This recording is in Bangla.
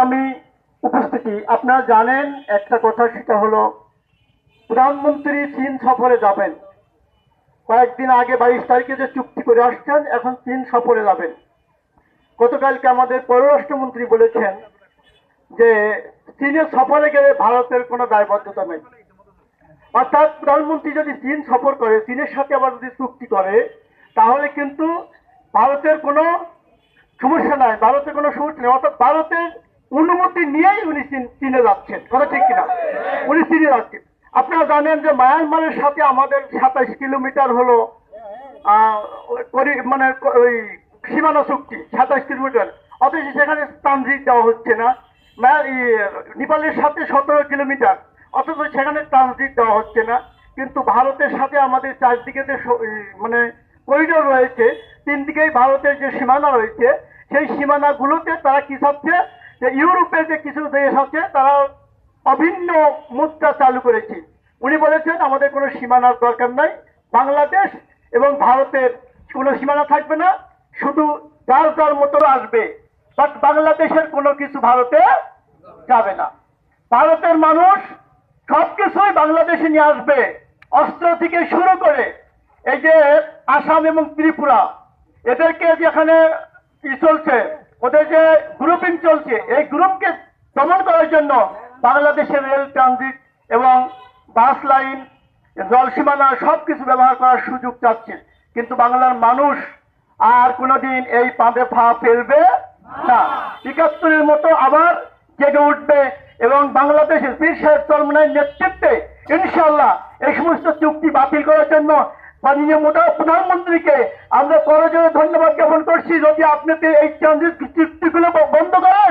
আমি উপস্থিতি। আপনারা জানেন, একটা কথা সেটা হলো, প্রধানমন্ত্রী চীন সফরে যাবেন। কয়েকদিন আগে বাইশ তারিখে যে চুক্তি করে আসছেন, এখন চীন সফরে যাবেন। গতকালকে আমাদের পররাষ্ট্রমন্ত্রী বলেছেন যে, চীনে সফরে গেলে ভারতের কোনো দায়বদ্ধতা নেই। অর্থাৎ প্রধানমন্ত্রী যদি চীন সফর করে, চীনের সাথে আবার যদি চুক্তি করে, তাহলে কিন্তু ভারতের কোনো সমস্যা নাই, ভারতের কোনো সমস্যা নেই। অর্থাৎ ভারতের অনুমতি নিয়েই উনি চীন- যাচ্ছেন। কথা ঠিক কিনা? উনি চীনে যাচ্ছেন। আপনারা জানেন যে মায়ানমারের সাথে আমাদের সাতাইশ কিলোমিটার হলো মানে ওই সীমানা চুক্তি সাতাইশ কিলোমিটার। অথচ সেখানে ট্রানজিট দেওয়া হচ্ছে না। নেপালের সাথে সতেরো কিলোমিটার। অথচ সেখানে ট্রানজিট দেওয়া হচ্ছে না। কিন্তু ভারতের সাথে আমাদের চারদিকে যে মানে করিডোর রয়েছে তিন দিকেই ভারতের যে সীমানা রয়েছে, সেই সীমানাগুলোতে তারা কি চাচ্ছে? যে ইউরোপের যে কিছু দেশ আছে, তারা অভিন্ন মুদ্রা চালু করেছে। উনি বলেছেন, আমাদের কোনো সীমানার দরকার নাই। বাংলাদেশ এবং ভারতের কোনো সীমানা থাকবে না। শুধু যার যার মতো আসবে। বাট বাংলাদেশের কোনো কিছু ভারতে যাবে না। ভারতের মানুষ সবকিছুই বাংলাদেশে নিয়ে আসবে। অস্ত্র থেকে শুরু করে এই যে আসাম এবং ত্রিপুরা, এদেরকে যেখানে চলছে ওদের যে গ্রুপিং চলছে। এই গ্রুপকে দমন করার জন্য বাংলাদেশের রেল ট্রানজিট এবং বাস লাইন জল সীমানা সবকিছু ব্যবহার করার সুযোগ চাচ্ছে। কিন্তু বাংলার মানুষ আর কোনোদিন এই পাঁদে ফা ফেলবে না। একাত্তরের মতো আবার জেগে উঠবে এবং বাংলাদেশের সাহেব চরমনায়ের নেতৃত্বে ইনশাল্লাহ এই সমস্ত চুক্তি বাতিল করার জন্য মাননীয় মোটা প্রধানমন্ত্রীকে আমরা করজোরে ধন্যবাদ জ্ঞাপন করছি। যদি আপনি এই ট্রানজিট চুক্তিগুলো বন্ধ করেন